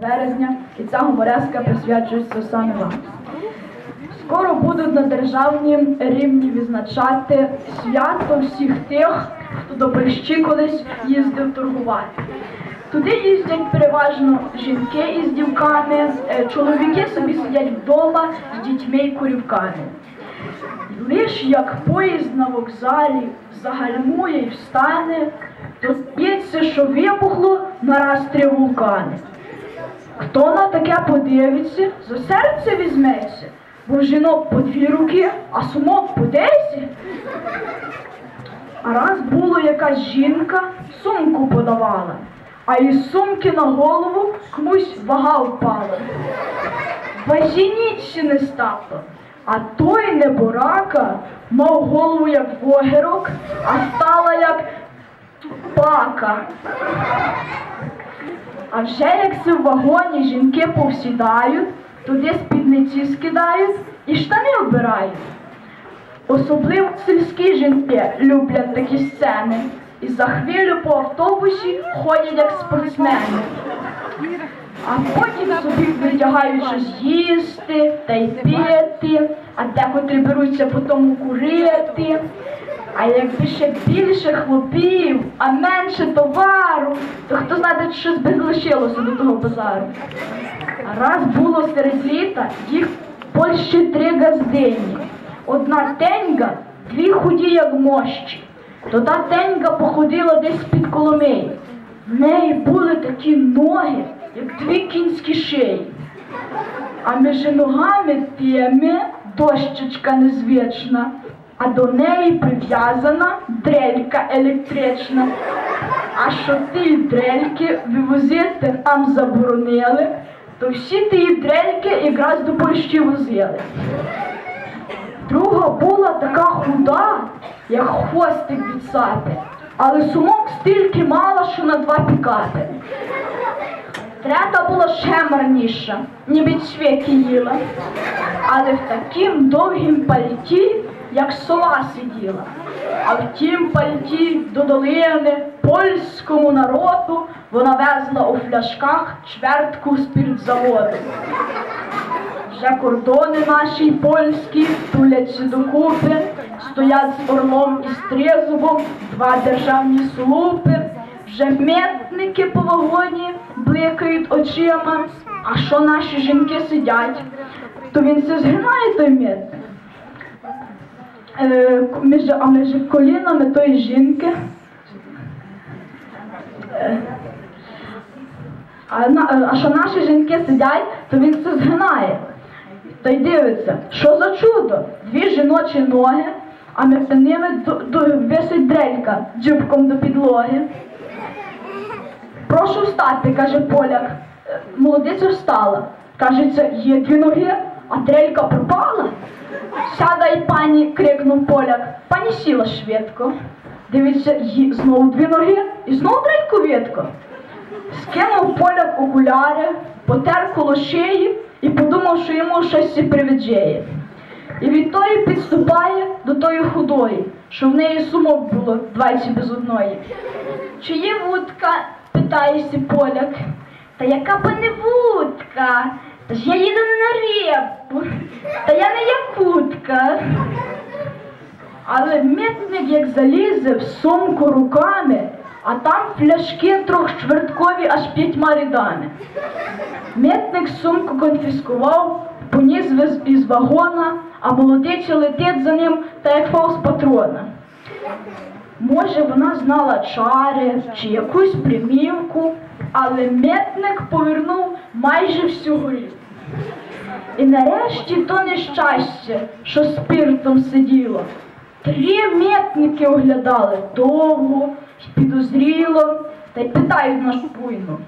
березня, і ця гумореска присвячується саме вам. Скоро будуть на державнім рівні відзначати свято всіх тих, хто до Польщі колись їздив торгувати. Туди їздять переважно жінки із дівками, е, чоловіки собі сидять вдома з дітьми і курівками. Лиш як поїзд на вокзалі загальмує і встане, то здається, що вибухло нараз три вулкани. Хто на таке подивиться, за серце візьметься, бо жінок по дві руки, а сумок по десять. А раз було якась жінка, сумку подавала, а із сумки на голову комусь вага впала. Бажінічі не стало, а той неборака мав голову як вогерок, а стала як пака. А вже як це в вагоні жінки повсідають, туди спідниці скидають і штани обирають. Особливо сільські жінки люблять такі сцени. І за хвилю по автобусі ходять як спортсмени. А потім собі витягають щось їсти та й пити, а декотрі беруться по тому курити. А якби ще більше хлопів, а менше товару, то хто знає, щось би залишилося до того базару. А раз було серед літа, їх Польщі три газдині. Одна теньга, дві худі, як мощі. То та теньга походила десь під Коломиєю. В неї були такі ноги, як дві кінські шиї. А між ногами тими дощечка незвична, а до неї прив'язана дрелька електрична. А що ті дрельки вивозити нам заборонили, то всі ті дрельки якраз до Польщі возили. Друга була така худа, як хвостик від сапи, але сумок стільки мала, що на два пікати. Трета була ще марніша, ніби цвіки їла, але в такім довгім пальті, як сова сиділа. А в тім пальті до долини польському народу вона везла у фляшках чвертку спіртзаводу. Вже кордони наші польські туляться докупи, стоять з орлом і з тризубом два державні слупи, вже митники по вагоні бликають очима, а що наші жінки сидять, то він це згинає той митник. Е, між, а між колінами тої жінки. е, а, на- а що наші жінки сидять, то він це згинає. Та й дивиться, що за чудо? Дві жіночі ноги, а між ними висить дрелька дзюбком до підлоги. Прошу встати, каже поляк. Е, Молодиця встала. Кажеться, є дві ноги, а дрелька пропала. Сядай, пані, крикнув поляк. Пані сіла швидко. Дивиться, є знову дві ноги і знову дрельку видко. Скинув поляк окуляри, потер коло шиї і подумав, що йому щось і привиджає. І відтої підступає до тої худої, що в неї сумок було двадцять без одної. Чи є вудка? питається поляк. Та яка б не вудка? Та ж я їду не на репу. Та я не якутка. Але митник як залізе в сумку руками, а там пляшки трьохчверткові аж п'ятьма рядами. Митник сумку конфіскував, поніс із вагона, а молодиця летить за ним та як фаус патрона. Може, вона знала чари чи якусь примівку, але митник повернув майже всю горілку. І нарешті то нещастя, що спиртом сиділо. Три митники оглядали довго підозріло, та й питають нашу буйну.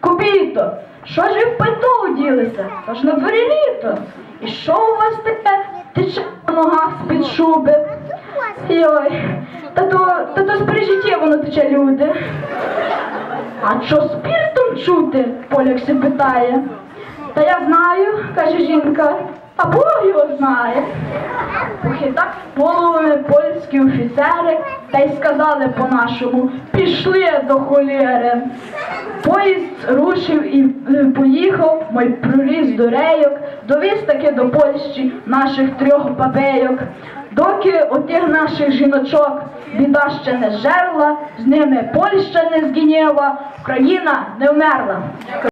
Кобіто, що ж ви в пальто оділися? Та ж на дворі літо. І що у вас таке тече на ногах з-під шуби? Йой, та то, та то з воно тече люди. А що спіртом чути? Поляк се питає. Та я знаю, каже жінка, а Бог його знає. Похитав головами польські офіцери та й сказали по-нашому, пішли до холєри. Поїзд рушив і е, поїхав, мой проліз до рейок, довіз таки до Польщі наших трьох бабейок. Доки отих наших жіночок біда ще не жерла, з ними Польща не згиніла, Україна не вмерла.